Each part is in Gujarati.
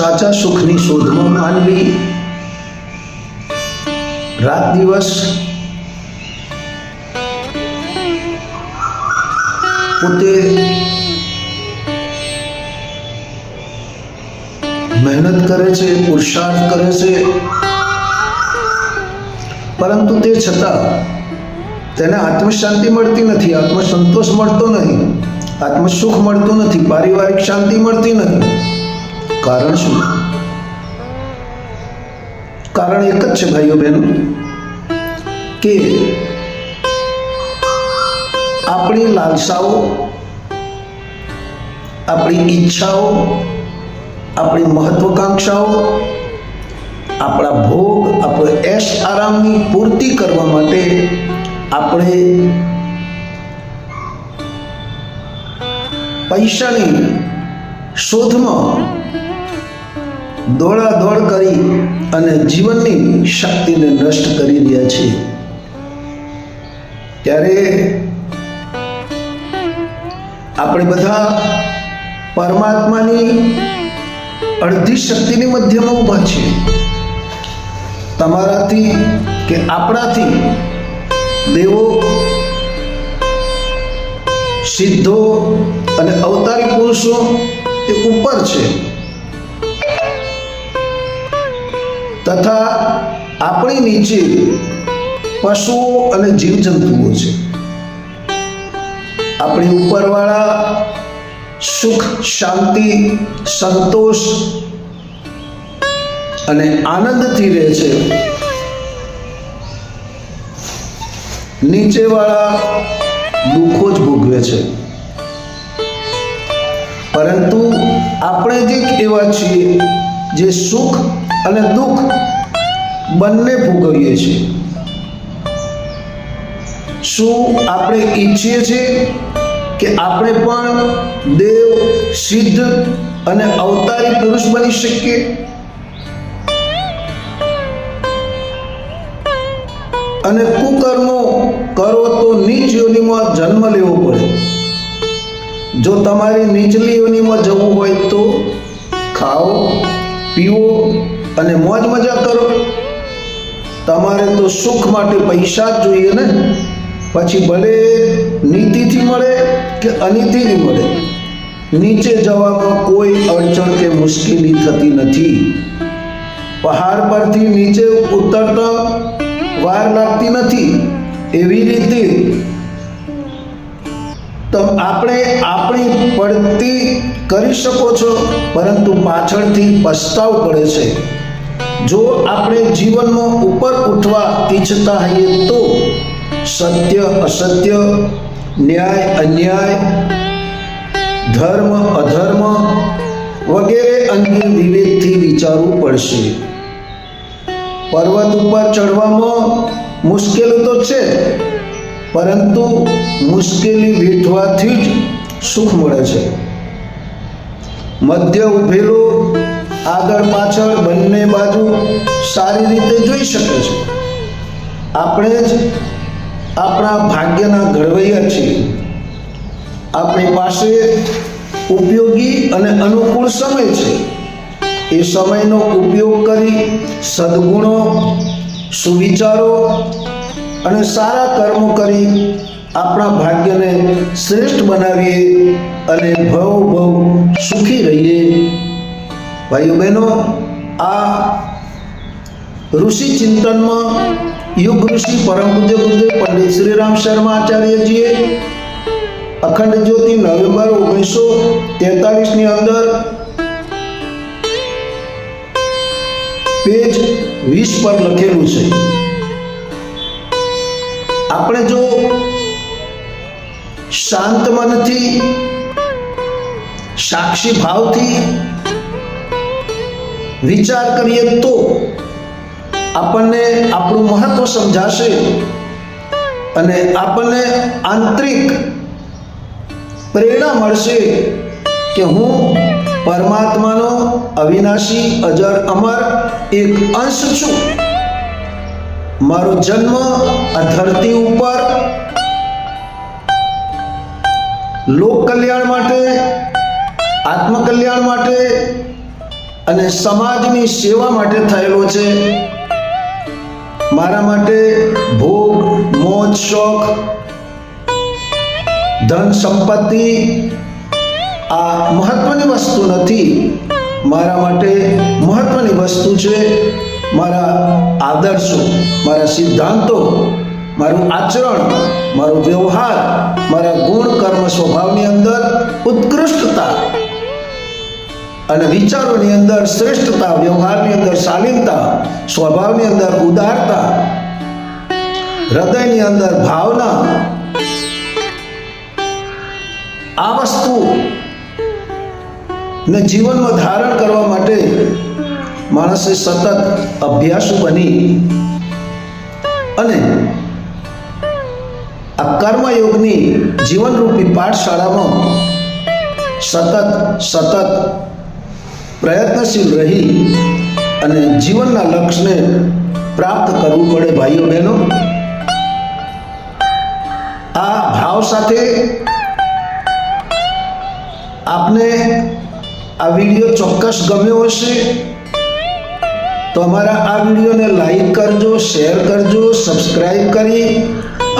સાચા સુખની શોધમાં માનવી રાત દિવસ પોતે મહેનત કરે છે પુરુષાર્થ કરે છે પરંતુ તે છતાં તેને આત્મશાંતિ મળતી નથી આત્મસંતોષ મળતો નહીં આત્મસુખ મળતું નથી પારિવારિક શાંતિ મળતી નથી કારણ શું? કારણ એક જ છે, ભાઈઓ, બહેનો, કે આપણી લાલસાઓ, આપણી ઈચ્છાઓ, આપણી મહત્વકાંક્ષાઓ, આપણા ભોગ, આપણે એશ આરામની પૂર્તિ કરવા માટે આપણે પૈસાની શોધમાં દોડાદોડ કરી અને જીવનની શક્તિને નષ્ટ કરી રહ્યા છે. ત્યારે આપણે બધા પરમાત્માની અડધી શક્તિની મધ્યમાં ઊભા છીએ. તમારાથી કે આપણાથી દેવો સિદ્ધો અને અવતારી પુરુષો એ ઉપર છે. તથા આપણી નીચે પશુઓ અને જીવજંતુઓ છે. આપણી ઉપરવાળા સુખ, શાંતિ, સંતોષ અને આનંદથી રહે છે. નીચેવાળા દુઃખો જ ભોગવે છે. પરંતુ આપણે જે એવા છીએ જે સુખ અને દુઃખ બંને ભોગવીએ છીએ. શું આપણે ઈચ્છીએ છીએ કે આપણે પણ દેવ સિદ્ધ અને અવતારી પુરુષ બની શકીએ? અને કુકર્મો કરો તો નીચ યોનિમાં જન્મ લેવો પડે. જો તમારે નીચલી યોનિમાં જવું હોય તો ખાઓ પીવો અને મોજ મજા કરો. તમારે તો સુખ માટે પૈસા જ જોઈએ ને? પછી ભલે નીતિથી મળે કે અનીતિથી મળે, નીચે જવામાં કોઈ અડચણ કે મુશ્કેલી થતી નથી. પહાડ પરથી નીચે ઉતરતા વાર લાગતી નથી. એવી રીતે આપણે આપણી પડતી કરી શકો છો, પરંતુ પાછળથી પસ્તાવ પડે છે. જો આપણે જીવનમાં ઉપર ઉઠવા ઈચ્છતા હોઈએ તો સત્ય, અસત્ય, ન્યાય, અન્યાય, ધર્મ, અધર્મ વગેરે અંગે વિવેકથી વિચારવું પડશે. પર્વત ઉપર ચડવામાં મુશ્કેલી તો છે, પરંતુ મુશ્કેલી વેઠવાથી જ સુખ મળે છે. મધ્ય ઉભેલો આગળ પાછળ બંને બાજુ સારી રીતે જોઈ શકે છે. આપણે જ આપણા ભાગ્યના ઘડવૈયા છીએ. આપણી પાસે ઉપયોગી અને અનુકૂળ સમય છે. એ સમયનો ઉપયોગ કરી સદગુણો, સુવિચારો અને સારા કર્મો કરી આપણા ભાગ્યને શ્રેષ્ઠ બનાવીએ અને ભવ ભવ સુખી રહીએ. ભાઈઓ બહેનો આ ઋષિ ચિંતનમાં યુગ ઋષિ પરમ પૂજ્ય ગુરુદેવ પંડિત શ્રીરામ શર્મા આચાર્યજીએ અખંડ જ્યોતિ નવેમ્બર ઓગણીસો તેતાલીસની અંદર પેજ વીસ પર લખેલું છે. આપણે જો શાંત મનથી, સાક્ષી ભાવથી વિચાર કરીએ તો આપણને આપણું મહત્વ સમજાશે અને આપણને આંતરિક પ્રેરણા મળશે કે હું પરમાત્માનો અવિનાશી અજર અમર એક અંશ છું. મારો જન્મ આ ધરતી ઉપર લોક કલ્યાણ માટે, આત્મકલ્યાણ માટે અને સમાજની સેવા માટે થયેલો છે. મારા માટે ભોગ મોજ શોખ ધન સંપત્તિ આ મહત્વની વસ્તુ નથી. મારા માટે મહત્વની વસ્તુ છે મારા આદર્શો મારા સિદ્ધાંતો મારું આચરણ મારો વ્યવહાર મારા ગુણ કર્મ સ્વભાવની અંદર ઉત્કૃષ્ટતા. અને વિચારોની અંદર શ્રેષ્ઠતા, વ્યવહારની અંદર શાલીનતા, સ્વભાવની અંદર ઉદારતા, હૃદયની અંદર ભાવના, આ વસ્તુ ને જીવનમાં ધારણ કરવા માટે માણસે સતત અભ્યાસુ બની. અને આ કર્મયોગની જીવનરૂપી પાઠશાળામાં સતત સતત પ્રયત્નશીલ રહી અને જીવનના લક્ષ્યને પ્રાપ્ત કરવું પડે, ભાઈઓ બહેનો. આ ભાવ સાથે આપને આ વીડિયો ચોક્કસ ગમ્યો હશે. તો અમારા આ વિડીયોને લાઈક કરજો, શેર કરજો સબસ્ક્રાઈબ કરી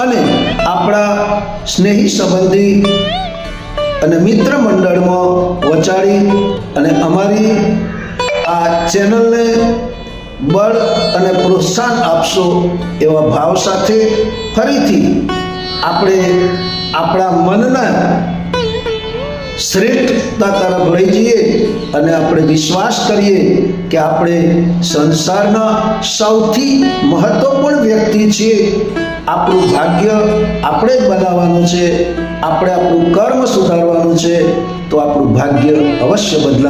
અને આપણા સ્નેહી સંબંધી અને મિત્ર મંડળમાં વચાડી અને અમારી આ ચેનલને બળ અને પ્રોત્સાહન આપશો એવા ભાવ સાથે ફરીથી આપણે આપણા મનના શ્રેષ્ઠતા તરફ લઈ જઈએ અને આપણે વિશ્વાસ કરીએ કે આપણે સંસારના સૌથી મહત્વપૂર્ણ વ્યક્તિ છીએ. આપણું ભાગ્ય આપણે જ બનાવવાનું છે, આપણે આપણું કર્મ સુધારવાનું છે, તો આપણું ભાગ્ય અવશ્ય બદલા